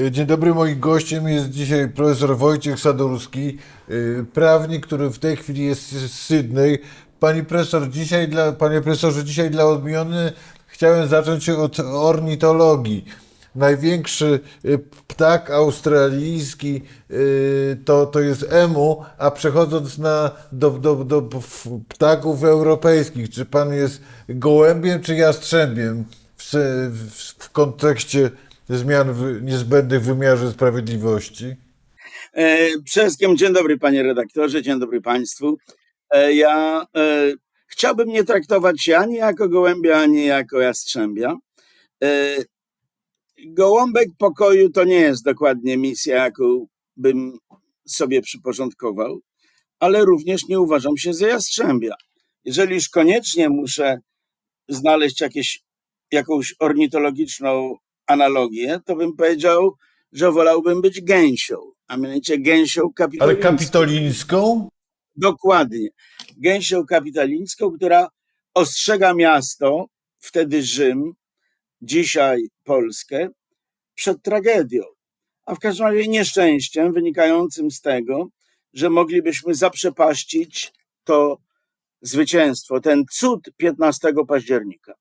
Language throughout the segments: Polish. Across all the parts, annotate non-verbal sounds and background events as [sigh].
Y, Dzień dobry, moim gościem jest dzisiaj profesor Wojciech Sadurski, y, prawnik, który w tej chwili jest z Sydney. Pani profesor, dzisiaj dla, panie profesorze, dzisiaj dla odmiany chciałem zacząć od ornitologii. Największy y, ptak australijski to, to jest emu, a przechodząc na, do, do, do ptaków europejskich, czy pan jest gołębiem czy jastrzębiem w, w, w kontekście zmian w, niezbędnych wymiarze sprawiedliwości? E, Przede wszystkim dzień dobry panie redaktorze, dzień dobry państwu. E, Ja e, chciałbym nie traktować się ani jako gołębia, ani jako jastrzębia. Gołąbek pokoju to nie jest dokładnie misja, jaką bym sobie przyporządkował, ale również nie uważam się za jastrzębia. Jeżeli już koniecznie muszę znaleźć jakieś, jakąś ornitologiczną analogię, to bym powiedział, że wolałbym być gęsią, a mianowicie gęsią Ale kapitolińską. kapitolińską? Dokładnie. Gęsią kapitalińską, która ostrzega miasto, wtedy Rzym, dzisiaj Polskę, przed tragedią. A w każdym razie nieszczęściem wynikającym z tego, że moglibyśmy zaprzepaścić to zwycięstwo, ten cud 15 października.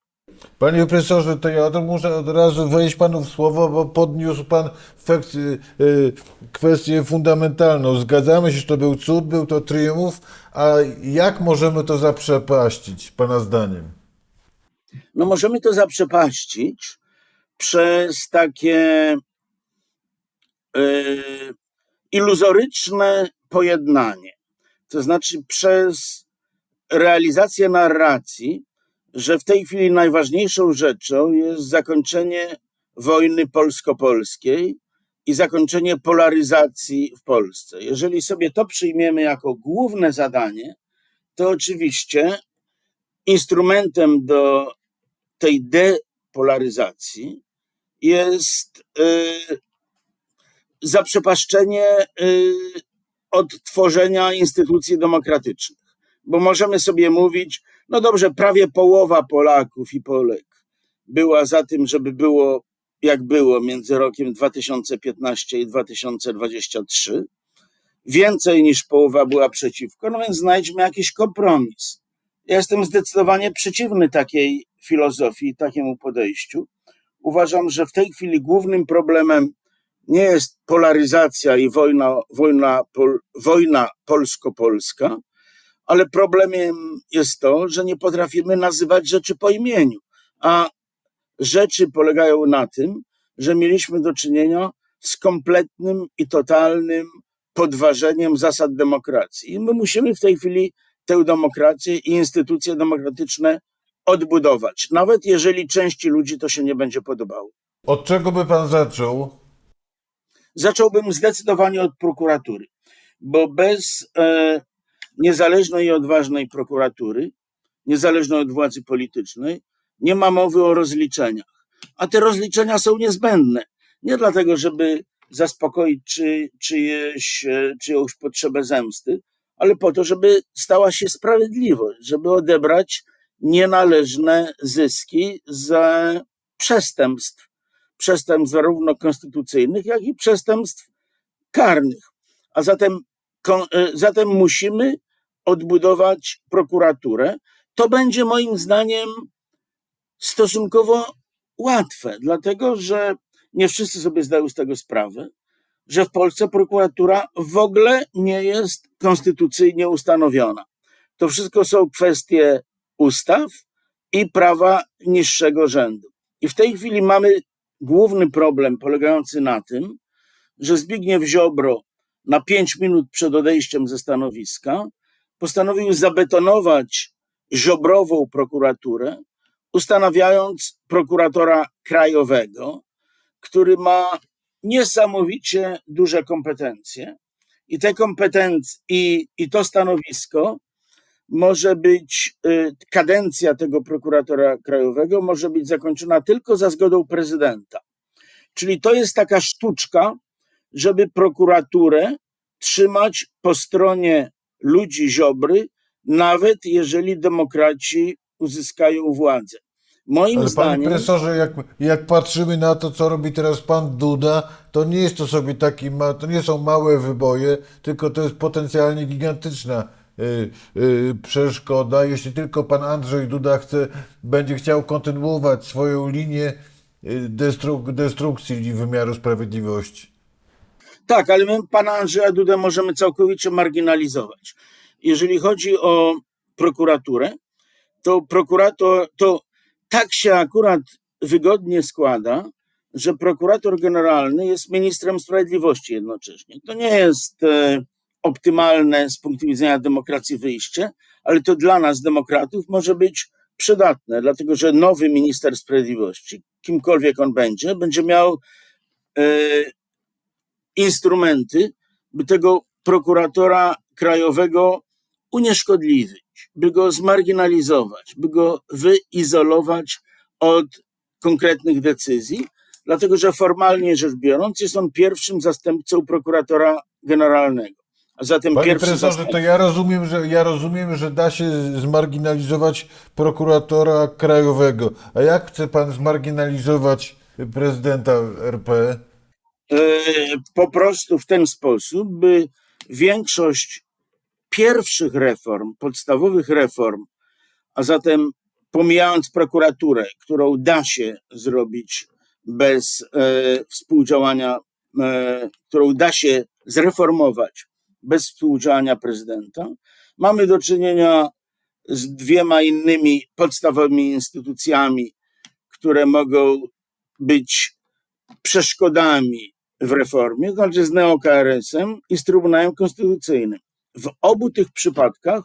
Panie profesorze, to ja to muszę od razu wejść panu w słowo, bo podniósł pan fakt, y, y, kwestię fundamentalną. Zgadzamy się, że to był cud, był to triumf, a jak możemy to zaprzepaścić, pana zdaniem? No możemy to zaprzepaścić przez takie e, iluzoryczne pojednanie. To znaczy przez realizację narracji, że w tej chwili najważniejszą rzeczą jest zakończenie wojny polsko-polskiej i zakończenie polaryzacji w Polsce. Jeżeli sobie to przyjmiemy jako główne zadanie, to oczywiście instrumentem do tej depolaryzacji jest y, zaprzepaszczenie y, odtworzenia instytucji demokratycznych. Bo możemy sobie mówić, no dobrze, prawie połowa Polaków i Polek była za tym, żeby było jak było między rokiem 2015 i 2023. Więcej niż połowa była przeciwko, no więc znajdźmy jakiś kompromis. Ja jestem zdecydowanie przeciwny takiej filozofii, takiemu podejściu. Uważam, że w tej chwili głównym problemem nie jest polaryzacja i wojna, wojna, pol, wojna polsko-polska, ale problemem jest to, że nie potrafimy nazywać rzeczy po imieniu. A rzeczy polegają na tym, że mieliśmy do czynienia z kompletnym i totalnym podważeniem zasad demokracji. I my musimy w tej chwili tę demokrację i instytucje demokratyczne odbudować, nawet jeżeli części ludzi to się nie będzie podobało. Od czego by pan zaczął? Zacząłbym zdecydowanie od prokuratury, bo bez e, niezależnej i odważnej prokuratury, niezależnej od władzy politycznej, nie ma mowy o rozliczeniach. A te rozliczenia są niezbędne. Nie dlatego, żeby zaspokoić czy, czyjeś, e, czyjąś potrzebę zemsty, ale po to, żeby stała się sprawiedliwość, żeby odebrać nienależne zyski za przestępstw. Przestępstw zarówno konstytucyjnych, jak i przestępstw karnych. A zatem, e, zatem musimy odbudować prokuraturę. To będzie moim zdaniem stosunkowo łatwe, dlatego że nie wszyscy sobie zdają z tego sprawę, że w Polsce prokuratura w ogóle nie jest konstytucyjnie ustanowiona. To wszystko są kwestie ustaw i prawa niższego rzędu. I w tej chwili mamy główny problem polegający na tym, że Zbigniew Ziobro na pięć minut przed odejściem ze stanowiska postanowił zabetonować ziobrową prokuraturę, ustanawiając prokuratora krajowego, który ma niesamowicie duże kompetencje. I te kompetencje i, i to stanowisko może być, y, kadencja tego prokuratora krajowego może być zakończona tylko za zgodą prezydenta. Czyli to jest taka sztuczka, żeby prokuraturę trzymać po stronie ludzi Ziobry, nawet jeżeli demokraci uzyskają władzę. Moim Ale panie zdaniem. profesorze, jak, jak patrzymy na to, co robi teraz pan Duda, to nie jest to sobie taki, ma, to nie są małe wyboje, tylko to jest potencjalnie gigantyczna y, y, przeszkoda. Jeśli tylko pan Andrzej Duda chce, będzie chciał kontynuować swoją linię y, destruk, destrukcji wymiaru sprawiedliwości. Tak, ale my pana Andrzeja Dudę możemy całkowicie marginalizować. Jeżeli chodzi o prokuraturę, to prokurator, to tak się akurat wygodnie składa, że prokurator generalny jest ministrem sprawiedliwości jednocześnie. To nie jest e, optymalne z punktu widzenia demokracji wyjście, ale to dla nas, demokratów, może być przydatne, dlatego że nowy minister sprawiedliwości, kimkolwiek on będzie, będzie miał e, instrumenty, by tego prokuratora krajowego unieszkodliwić, by go zmarginalizować, by go wyizolować od konkretnych decyzji, dlatego że formalnie rzecz biorąc jest on pierwszym zastępcą prokuratora generalnego. A zatem Panie pierwszy profesorze, zastępca. to ja rozumiem, że ja rozumiem, że da się zmarginalizować prokuratora krajowego. A jak chce pan zmarginalizować prezydenta RP? E, po prostu w ten sposób, by większość pierwszych reform, podstawowych reform, a zatem pomijając prokuraturę, którą da się zrobić bez e, współdziałania, e, którą da się zreformować bez współdziałania prezydenta, mamy do czynienia z dwiema innymi podstawowymi instytucjami, które mogą być przeszkodami w reformie, znaczy z neo-KRS-em i z Trybunałem Konstytucyjnym. W obu tych przypadkach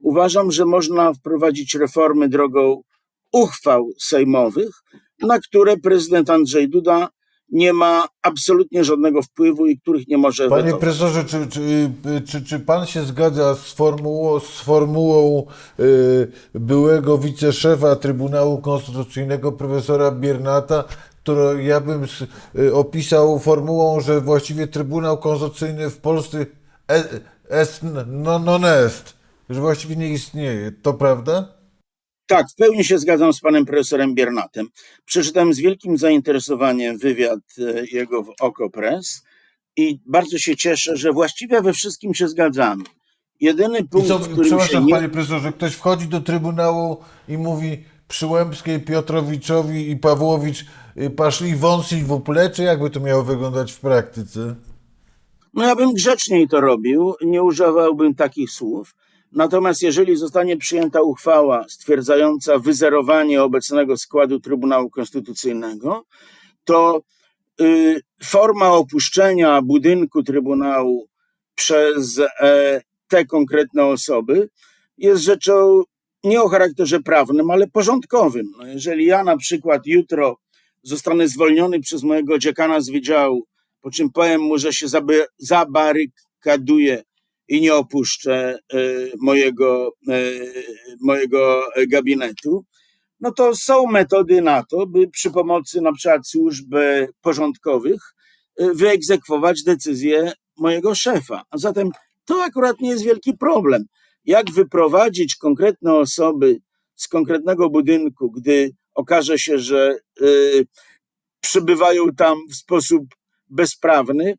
uważam, że można wprowadzić reformy drogą uchwał sejmowych, na które prezydent Andrzej Duda nie ma absolutnie żadnego wpływu i których nie może Panie wetować. profesorze, czy, czy, czy, czy pan się zgadza z formułą, z formułą y, byłego wiceszefa Trybunału Konstytucyjnego profesora Biernata, którą ja bym y, opisał formułą, że właściwie Trybunał Konstytucyjny w Polsce e- est no, non est, że właściwie nie istnieje. To prawda? Tak, w pełni się zgadzam z panem profesorem Biernatem. Przeczytałem z wielkim zainteresowaniem wywiad e, jego w Okopres i bardzo się cieszę, że właściwie we wszystkim się zgadzamy. Jedyny I punkt, co, w którym się przepraszam, nie... panie profesorze, ktoś wchodzi do Trybunału i mówi Przyłębskiej, Piotrowiczowi i Pawłowicz y, paszli vous plaît, czy jakby to miało wyglądać w praktyce? No ja bym grzeczniej to robił, nie używałbym takich słów. Natomiast jeżeli zostanie przyjęta uchwała stwierdzająca wyzerowanie obecnego składu Trybunału Konstytucyjnego, to y, forma opuszczenia budynku Trybunału przez e, te konkretne osoby jest rzeczą nie o charakterze prawnym, ale porządkowym. No jeżeli ja na przykład jutro zostanę zwolniony przez mojego dziekana z wydziału, po czym powiem mu, że się zabarykaduję i nie opuszczę e, mojego, e, mojego gabinetu, no to są metody na to, by przy pomocy na przykład służb porządkowych e, wyegzekwować decyzję mojego szefa. A zatem to akurat nie jest wielki problem. Jak wyprowadzić konkretne osoby z konkretnego budynku, gdy okaże się, że y, przybywają tam w sposób bezprawny,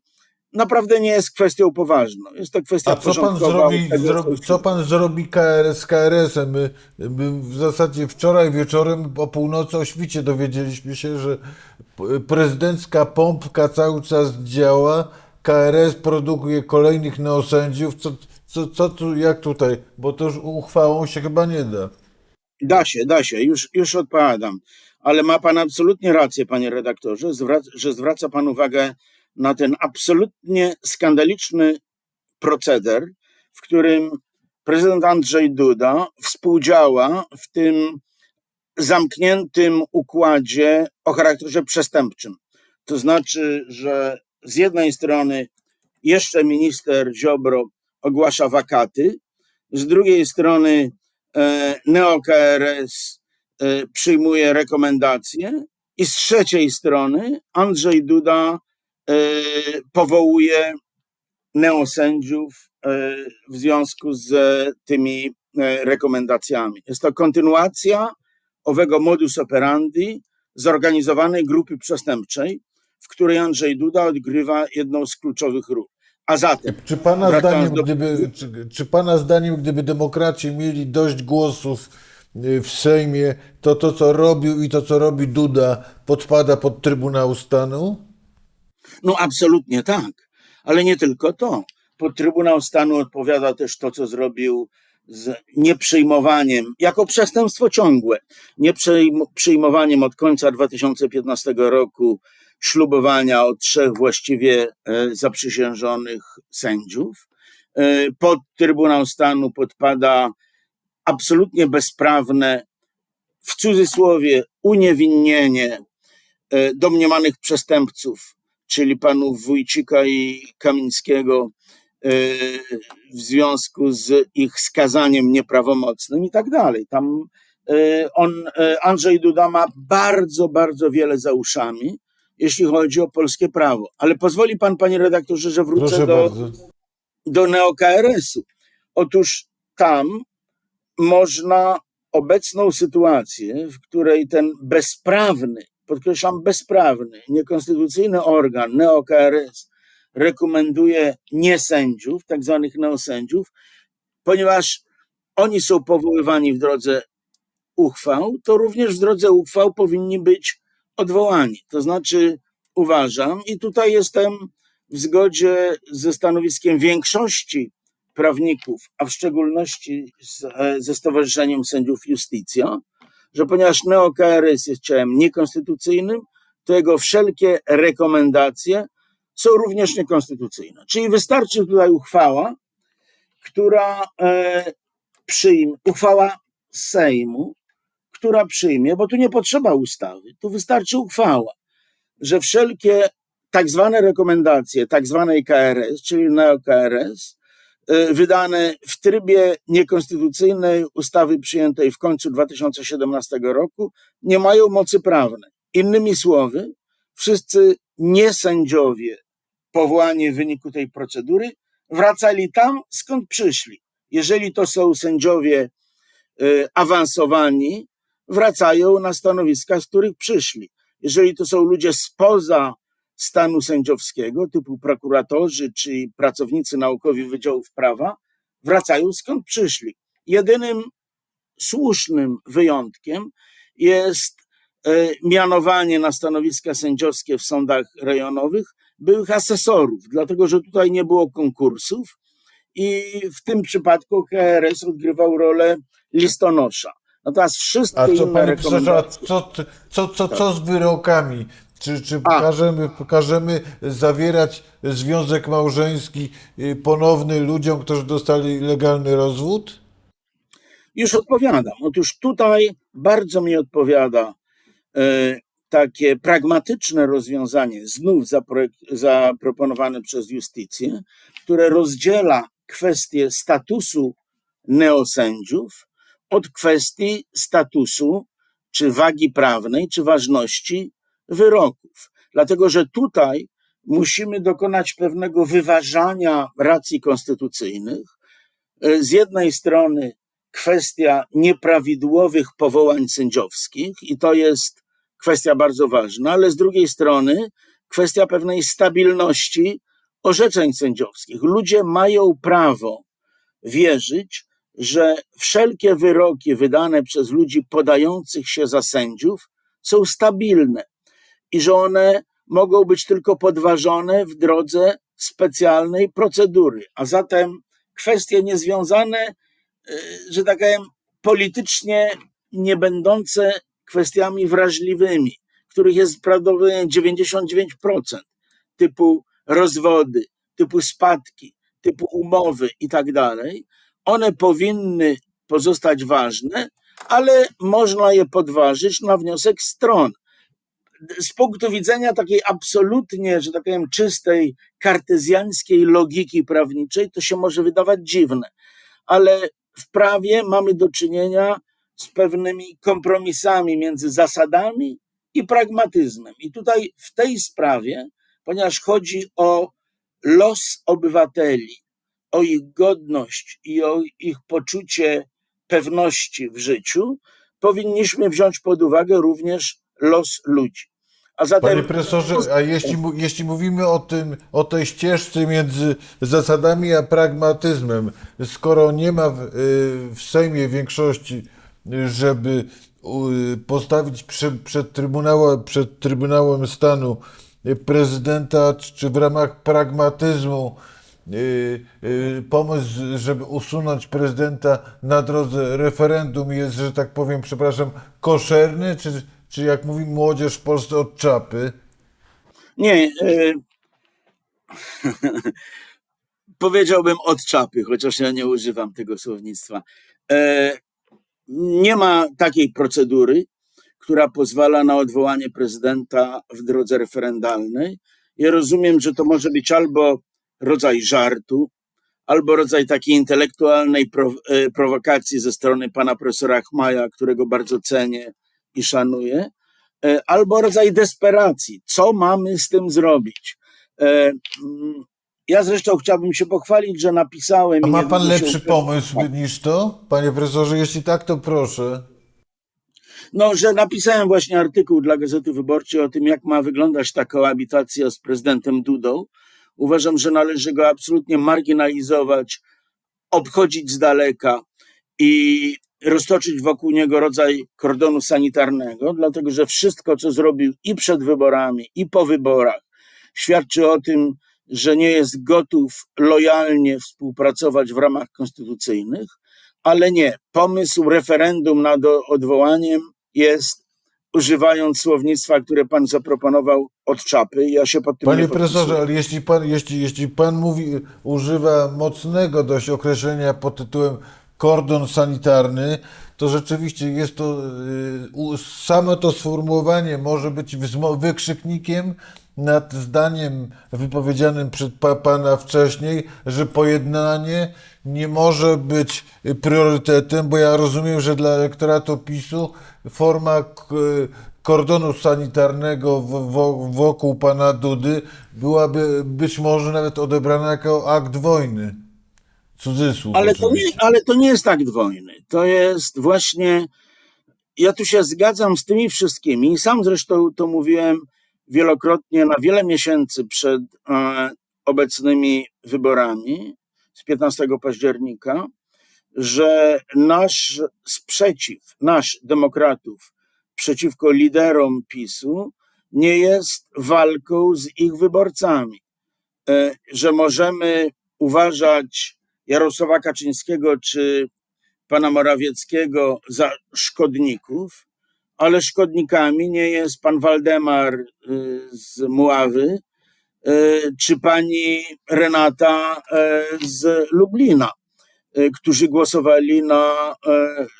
naprawdę nie jest kwestią poważną. Jest to kwestia A co pan zrobi, zrobi, co pan zrobi KRS, z KRS-em? My, my w zasadzie wczoraj wieczorem o północy o świcie dowiedzieliśmy się, że prezydencka pompka cały czas działa, KRS produkuje kolejnych neosędziów. Co, co, co tu, jak tutaj? Bo to już uchwałą się chyba nie da. Da się, da się, już, już odpowiadam. Ale ma pan absolutnie rację, panie redaktorze, że zwraca pan uwagę na ten absolutnie skandaliczny proceder, w którym prezydent Andrzej Duda współdziała w tym zamkniętym układzie o charakterze przestępczym. To znaczy, że z jednej strony jeszcze minister Ziobro ogłasza wakaty, z drugiej strony NeoKRS e, przyjmuje rekomendacje i z trzeciej strony Andrzej Duda e, powołuje neosędziów e, w związku z tymi e, rekomendacjami. Jest to kontynuacja owego modus operandi zorganizowanej grupy przestępczej, w której Andrzej Duda odgrywa jedną z kluczowych ról. A zatem, Czy pana, zdaniem, do- gdyby, czy, czy pana zdaniem, gdyby demokraci mieli dość głosów y, w Sejmie, to to, co robił i to, co robi Duda, podpada pod Trybunał Stanu? no absolutnie tak, ale nie tylko to. Pod Trybunał Stanu odpowiada też to, co zrobił z nieprzyjmowaniem, jako przestępstwo ciągłe, nieprzyjmowaniem od końca 2015 roku ślubowania od trzech właściwie e, zaprzysiężonych sędziów. E, Pod Trybunał Stanu podpada absolutnie bezprawne, w cudzysłowie, uniewinnienie e, domniemanych przestępców, czyli panów Wójcika i Kamińskiego w związku z ich skazaniem nieprawomocnym i tak dalej. Tam on, Andrzej Duda ma bardzo, bardzo wiele za uszami, jeśli chodzi o polskie prawo. Ale pozwoli pan, panie redaktorze, że wrócę Proszę do, bardzo. do neokRS-u. Otóż tam można obecną sytuację, w której ten bezprawny, podkreślam bezprawny, niekonstytucyjny organ neokRS rekomenduje niesędziów, tak zwanych neosędziów, ponieważ oni są powoływani w drodze uchwał, to również w drodze uchwał powinni być odwołani. To znaczy, uważam, i tutaj jestem w zgodzie ze stanowiskiem większości prawników, a w szczególności z, e, ze Stowarzyszeniem Sędziów Justicja, że ponieważ NeoKRS jest ciałem niekonstytucyjnym, to jego wszelkie rekomendacje są również niekonstytucyjne. Czyli wystarczy tutaj uchwała, która e, przyjmie, uchwała Sejmu, która przyjmie, bo tu nie potrzeba ustawy, tu wystarczy uchwała, że wszelkie tak zwane rekomendacje tak zwanej KRS, czyli neo-KRS, y, wydane w trybie niekonstytucyjnej ustawy przyjętej w końcu 2017 roku, nie mają mocy prawnej. Innymi słowy, wszyscy niesędziowie powołani w wyniku tej procedury wracali tam, skąd przyszli. Jeżeli to są sędziowie y, awansowani, wracają na stanowiska, z których przyszli. Jeżeli to są ludzie spoza stanu sędziowskiego, typu prokuratorzy czy pracownicy naukowi Wydziałów Prawa, wracają skąd przyszli. Jedynym słusznym wyjątkiem jest e, mianowanie na stanowiska sędziowskie w sądach rejonowych byłych asesorów, dlatego że tutaj nie było konkursów i w tym przypadku KRS odgrywał rolę listonosza. Natomiast wszystkie A co, inne panie rekomendacje... co, co, co, co z wyrokami? Czy, czy A. każemy, każemy zawierać związek małżeński y, ponowny ludziom, którzy dostali legalny rozwód? Już odpowiadam. Otóż tutaj bardzo mi odpowiada e, takie pragmatyczne rozwiązanie, znów zaproponowane przez Justicję, które rozdziela kwestię statusu neosędziów od kwestii statusu czy wagi prawnej, czy ważności wyroków. Dlatego, że tutaj musimy dokonać pewnego wyważania racji konstytucyjnych. E, Z jednej strony kwestia nieprawidłowych powołań sędziowskich, i to jest kwestia bardzo ważna, ale z drugiej strony kwestia pewnej stabilności orzeczeń sędziowskich. Ludzie mają prawo wierzyć, że wszelkie wyroki wydane przez ludzi podających się za sędziów są stabilne i że one mogą być tylko podważone w drodze specjalnej procedury. A zatem kwestie niezwiązane y, że tak powiem, politycznie nie będące kwestiami wrażliwymi, których jest prawdopodobnie 99%, typu rozwody, typu spadki, typu umowy i tak dalej, one powinny pozostać ważne, ale można je podważyć na wniosek stron. Z punktu widzenia takiej absolutnie, że tak powiem, czystej, kartezjańskiej logiki prawniczej, to się może wydawać dziwne, ale w prawie mamy do czynienia z pewnymi kompromisami między zasadami i pragmatyzmem. I tutaj w tej sprawie, ponieważ chodzi o los obywateli, o ich godność i o ich poczucie pewności w życiu, powinniśmy wziąć pod uwagę również los ludzi. A zatem Panie profesorze, a jeśli, jeśli mówimy o tym, o tej ścieżce między zasadami a pragmatyzmem, skoro nie ma w, y, w Sejmie większości, żeby postawić przy, przed, trybunałem, przed Trybunałem Stanu prezydenta, czy, w ramach pragmatyzmu pomysł, żeby usunąć prezydenta na drodze referendum jest, że tak powiem, przepraszam, koszerny, czy, czy jak mówi młodzież w Polsce od czapy? Nie, e, [laughs] powiedziałbym od czapy, chociaż ja nie używam tego słownictwa. E, nie ma takiej procedury, która pozwala na odwołanie prezydenta w drodze referendalnej. Ja rozumiem, że to może być albo rodzaj żartu, albo rodzaj takiej intelektualnej pro, e, prowokacji ze strony pana profesora Chmaja, którego bardzo cenię i szanuję, e, albo rodzaj desperacji. Co mamy z tym zrobić? E, mm, Ja zresztą chciałbym się pochwalić, że napisałem. A ma pan się lepszy pomysł niż to? Panie profesorze, jeśli tak, to proszę. No, że napisałem właśnie artykuł dla Gazety Wyborczej o tym, jak ma wyglądać ta koabitacja z prezydentem Dudą. Uważam, że należy go absolutnie marginalizować, obchodzić z daleka i roztoczyć wokół niego rodzaj kordonu sanitarnego, dlatego że wszystko, co zrobił i przed wyborami, i po wyborach, świadczy o tym, że nie jest gotów lojalnie współpracować w ramach konstytucyjnych, ale nie. Pomysł referendum nad odwołaniem jest, używając słownictwa, które pan zaproponował, od czapy. Ja się pod tym Panie nie profesorze, ale jeśli pan, jeśli, jeśli pan mówi, używa mocnego dość określenia pod tytułem kordon sanitarny, to rzeczywiście jest to, y, samo to sformułowanie może być wykrzyknikiem nad zdaniem wypowiedzianym przed pa, pana wcześniej, że pojednanie nie może być priorytetem, bo ja rozumiem, że dla elektoratu PiSu forma kordonu sanitarnego wokół pana Dudy byłaby być może nawet odebrana jako akt wojny. Cudzysłów Ale to, nie, ale to nie jest akt wojny. To jest właśnie. Ja tu się zgadzam z tymi wszystkimi. Sam zresztą to mówiłem wielokrotnie na wiele miesięcy przed e, obecnymi wyborami z 15 października, że nasz sprzeciw, nasz demokratów przeciwko liderom PiSu nie jest walką z ich wyborcami. E, Że możemy uważać Jarosława Kaczyńskiego czy pana Morawieckiego za szkodników, ale szkodnikami nie jest pan Waldemar y, z Muławy czy pani Renata y, z Lublina, y, którzy głosowali na,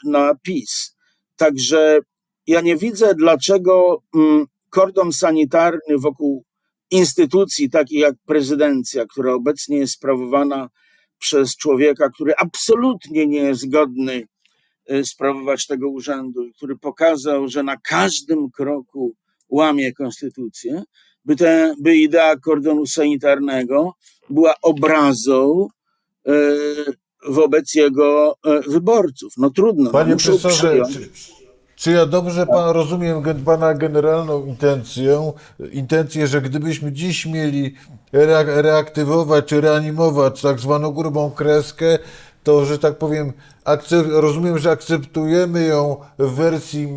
na PiS. Także ja nie widzę, dlaczego mm, kordon sanitarny wokół instytucji takich jak prezydencja, która obecnie jest sprawowana przez człowieka, który absolutnie nie jest godny sprawować tego urzędu, który pokazał, że na każdym kroku łamie konstytucję, by, te, by idea kordonu sanitarnego była obrazą y, wobec jego y, wyborców. No trudno, Panie profesorze, przyjąć. czy, ja dobrze pan rozumiem pana generalną intencję, intencję, że gdybyśmy dziś mieli rea- reaktywować czy reanimować tak zwaną grubą kreskę, to, że tak powiem, rozumiem, że akceptujemy ją w wersji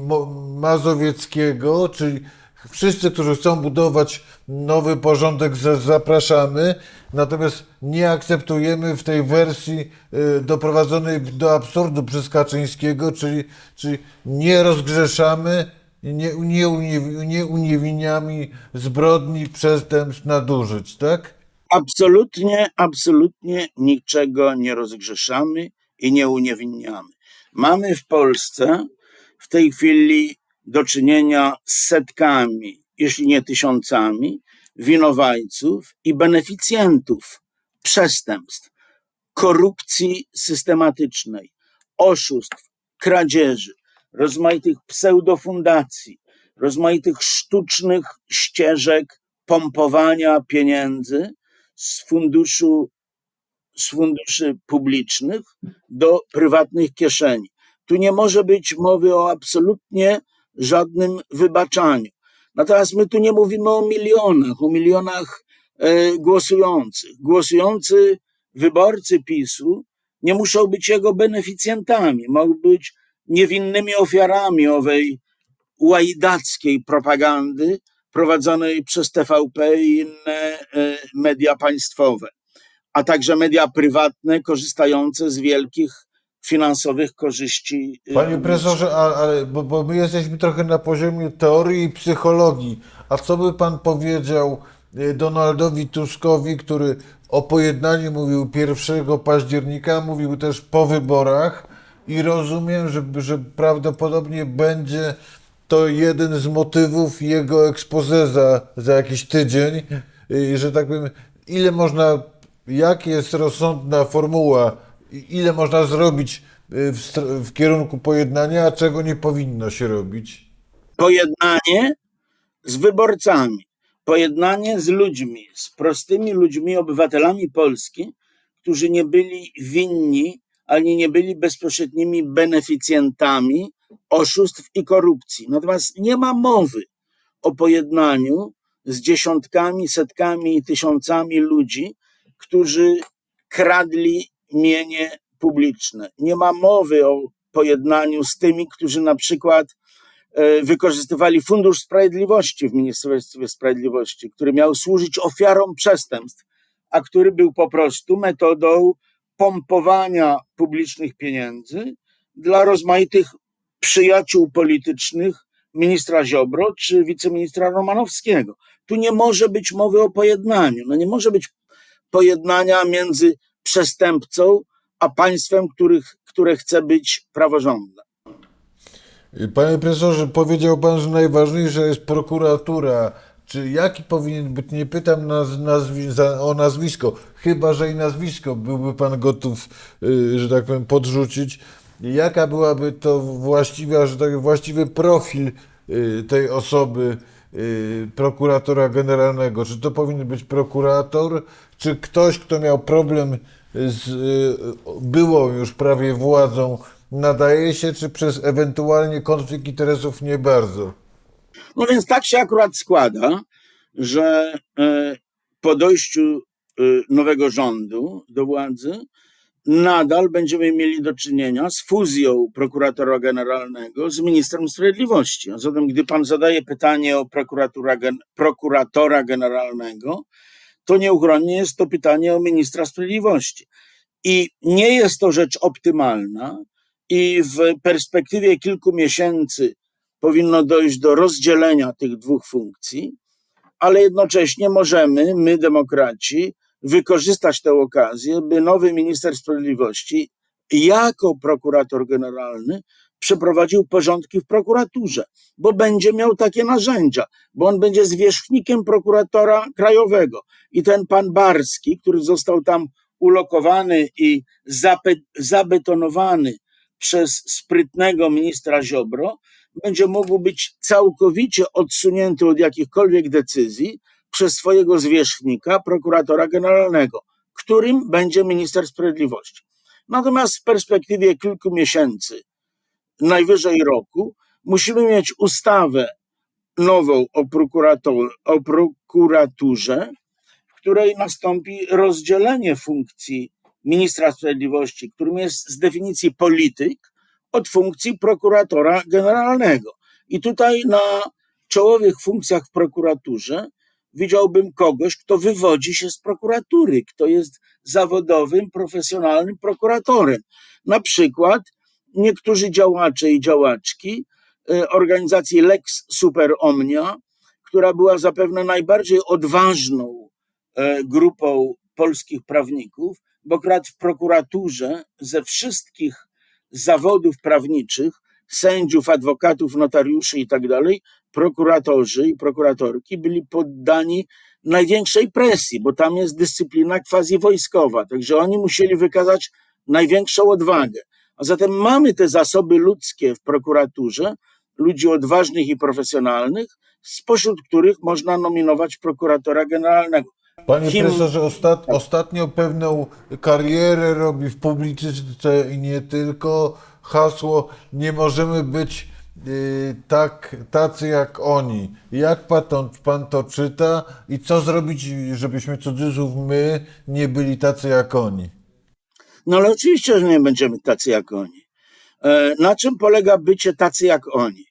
Mazowieckiego, czyli wszyscy, którzy chcą budować nowy porządek, za- zapraszamy, natomiast nie akceptujemy w tej wersji y, doprowadzonej do absurdu przez Kaczyńskiego, czyli, czyli nie rozgrzeszamy, nie, nie, nie zbrodni, przestępstw, nadużyć, tak? Absolutnie, absolutnie niczego nie rozgrzeszamy i nie uniewinniamy. Mamy w Polsce w tej chwili do czynienia z setkami, jeśli nie tysiącami, winowajców i beneficjentów przestępstw, korupcji systematycznej, oszustw, kradzieży, rozmaitych pseudofundacji, rozmaitych sztucznych ścieżek pompowania pieniędzy z funduszu, z funduszy publicznych do prywatnych kieszeni. Tu nie może być mowy o absolutnie żadnym wybaczaniu. Natomiast my tu nie mówimy o milionach, o milionach e, głosujących. Głosujący wyborcy PiSu nie muszą być jego beneficjentami, mogą być niewinnymi ofiarami owej łajdackiej propagandy prowadzonej przez TVP i inne e, media państwowe, a także media prywatne korzystające z wielkich finansowych korzyści. e, Panie profesorze, ale, bo, bo my jesteśmy trochę na poziomie teorii i psychologii. A co by pan powiedział e, Donaldowi Tuskowi, który o pojednaniu mówił 1 października, mówił też po wyborach i rozumiem, że, że prawdopodobnie będzie to jeden z motywów jego expose za, za jakiś tydzień, i że tak powiem, ile można, jak jest rozsądna formuła, ile można zrobić y, w, w kierunku pojednania, a czego nie powinno się robić. pojednanie z wyborcami, pojednanie z ludźmi, z prostymi ludźmi, obywatelami Polski, którzy nie byli winni, ani nie byli bezpośrednimi beneficjentami oszustw i korupcji. Natomiast nie ma mowy o pojednaniu z dziesiątkami, setkami i tysiącami ludzi, którzy kradli mienie publiczne. Nie ma mowy o pojednaniu z tymi, którzy na przykład e, wykorzystywali Fundusz Sprawiedliwości w Ministerstwie Sprawiedliwości, który miał służyć ofiarom przestępstw, a który był po prostu metodą pompowania publicznych pieniędzy dla rozmaitych przyjaciół politycznych ministra Ziobro czy wiceministra Romanowskiego. Tu nie może być mowy o pojednaniu. No nie może być pojednania między przestępcą a państwem, których, które chce być praworządne. Panie profesorze, powiedział pan, że najważniejsza jest prokuratura. Czy jaki powinien być, nie pytam naz, nazwi, za, o nazwisko, chyba że i nazwisko byłby pan gotów, y, że tak powiem, podrzucić. Jaka byłaby to właściwa, że tak, właściwy profil y, tej osoby, y, prokuratora generalnego? Czy to powinien być prokurator, czy ktoś, kto miał problem z y, byłą już prawie władzą, nadaje się, czy przez ewentualnie konflikt interesów nie bardzo? No więc tak się akurat składa, że e, po dojściu e, nowego rządu do władzy nadal będziemy mieli do czynienia z fuzją prokuratora generalnego z ministrem sprawiedliwości. A zatem, gdy pan zadaje pytanie o prokuratora generalnego, to nieuchronnie jest to pytanie o ministra sprawiedliwości. I nie jest to rzecz optymalna, i w perspektywie kilku miesięcy powinno dojść do rozdzielenia tych dwóch funkcji, ale jednocześnie możemy, my demokraci, wykorzystać tę okazję, by nowy minister sprawiedliwości jako prokurator generalny przeprowadził porządki w prokuraturze, bo będzie miał takie narzędzia, bo on będzie zwierzchnikiem prokuratora krajowego. I ten pan Barski, który został tam ulokowany i zabetonowany przez sprytnego ministra Ziobro, będzie mógł być całkowicie odsunięty od jakichkolwiek decyzji przez swojego zwierzchnika, prokuratora generalnego, którym będzie minister sprawiedliwości. Natomiast w perspektywie kilku miesięcy, najwyżej roku, musimy mieć ustawę nową o, o prokuraturze, w której nastąpi rozdzielenie funkcji ministra sprawiedliwości, którym jest z definicji polityk, od funkcji prokuratora generalnego. I tutaj na czołowych funkcjach w prokuraturze widziałbym kogoś, kto wywodzi się z prokuratury, kto jest zawodowym, profesjonalnym prokuratorem. Na przykład niektórzy działacze i działaczki e, organizacji Lex Super Omnia, która była zapewne najbardziej odważną e, grupą polskich prawników, bo akurat w prokuraturze ze wszystkich zawodów prawniczych, sędziów, adwokatów, notariuszy i tak dalej, prokuratorzy i prokuratorki byli poddani największej presji, bo tam jest dyscyplina quasi wojskowa, także oni musieli wykazać największą odwagę. A zatem mamy te zasoby ludzkie w prokuraturze, ludzi odważnych i profesjonalnych, spośród których można nominować prokuratora generalnego. Panie Kim- profesorze, ostat, ostatnio pewną karierę robi w publicystyce i nie tylko hasło nie możemy być y, tak tacy jak oni. Jak pan to, pan to czyta i co zrobić, żebyśmy cudzysłów my nie byli tacy jak oni? No ale oczywiście, że nie będziemy tacy jak oni. E, Na czym polega bycie tacy jak oni?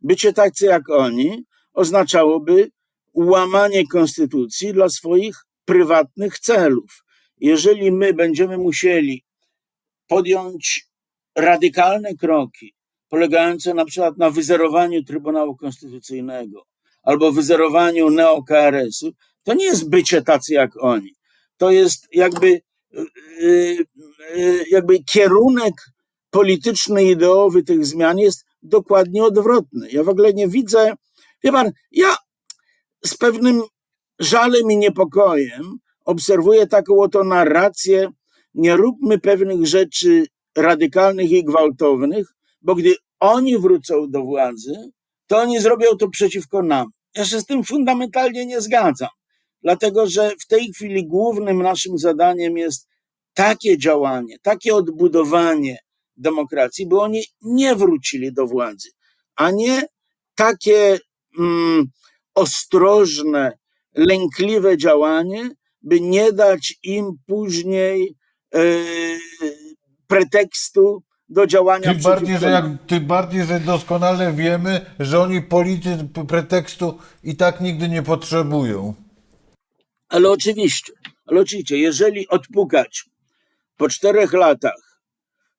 Bycie tacy jak oni oznaczałoby łamanie konstytucji dla swoich prywatnych celów. Jeżeli my będziemy musieli podjąć radykalne kroki, polegające na przykład na wyzerowaniu Trybunału Konstytucyjnego albo wyzerowaniu neo-KRS-u, to nie jest bycie tacy jak oni. To jest jakby, jakby kierunek polityczny, ideowy tych zmian jest dokładnie odwrotny. Ja w ogóle nie widzę, wie pan, ja z pewnym żalem i niepokojem obserwuję taką oto narrację, nie róbmy pewnych rzeczy radykalnych i gwałtownych, bo gdy oni wrócą do władzy, to oni zrobią to przeciwko nam. Ja się z tym fundamentalnie nie zgadzam, dlatego że w tej chwili głównym naszym zadaniem jest takie działanie, takie odbudowanie demokracji, by oni nie wrócili do władzy, a nie takie mm, ostrożne, lękliwe działanie, by nie dać im później e, pretekstu do działania Tym bardziej, że jak, tym bardziej, że doskonale wiemy, że oni politycy pretekstu i tak nigdy nie potrzebują. Ale oczywiście, ale oczywiście, jeżeli odpukać po czterech latach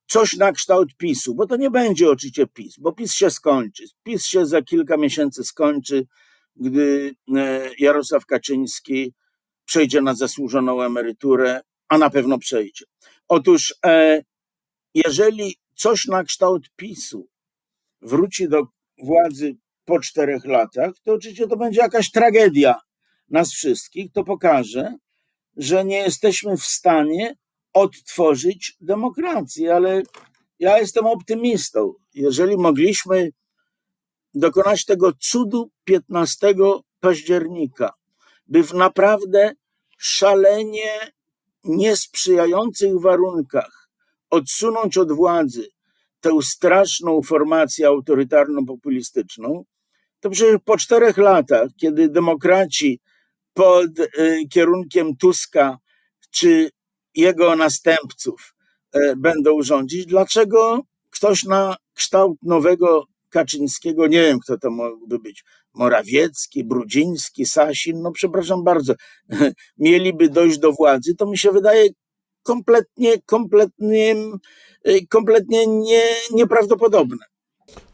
coś na kształt PiSu, bo to nie będzie oczywiście PiS, bo PiS się skończy. PiS się za kilka miesięcy skończy, gdy e, Jarosław Kaczyński przejdzie na zasłużoną emeryturę, a na pewno przejdzie. Otóż, e, jeżeli coś na kształt PiSu wróci do władzy po czterech latach, to oczywiście to będzie jakaś tragedia nas wszystkich, to pokaże, że nie jesteśmy w stanie odtworzyć demokracji, ale ja jestem optymistą. Jeżeli mogliśmy dokonać tego cudu 15 października, by w naprawdę szalenie niesprzyjających warunkach odsunąć od władzy tę straszną formację autorytarno-populistyczną, to przecież po czterech latach, kiedy demokraci pod y, kierunkiem Tuska czy jego następców e, będą rządzić, dlaczego ktoś na kształt nowego Kaczyńskiego, nie wiem kto to mógłby być, Morawiecki, Brudziński, Sasin, no przepraszam bardzo, [laughs] mieliby dojść do władzy, to mi się wydaje kompletnie, kompletnie, y, kompletnie nie, nieprawdopodobne.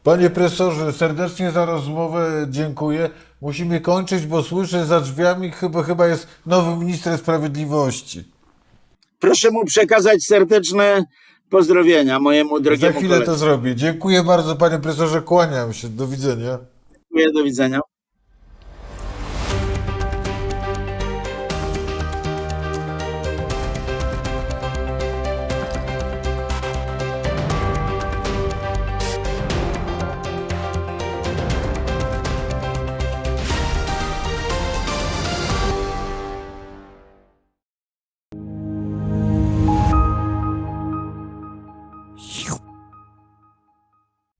Panie profesorze, serdecznie za rozmowę dziękuję. Musimy kończyć, bo słyszę za drzwiami, chyba, chyba jest nowy minister sprawiedliwości. Proszę mu przekazać serdeczne pozdrowienia mojemu Za drogiemu chwilę koledze. to zrobię. Dziękuję bardzo, panie profesorze, kłaniam się. Do widzenia. Dziękuję, do widzenia.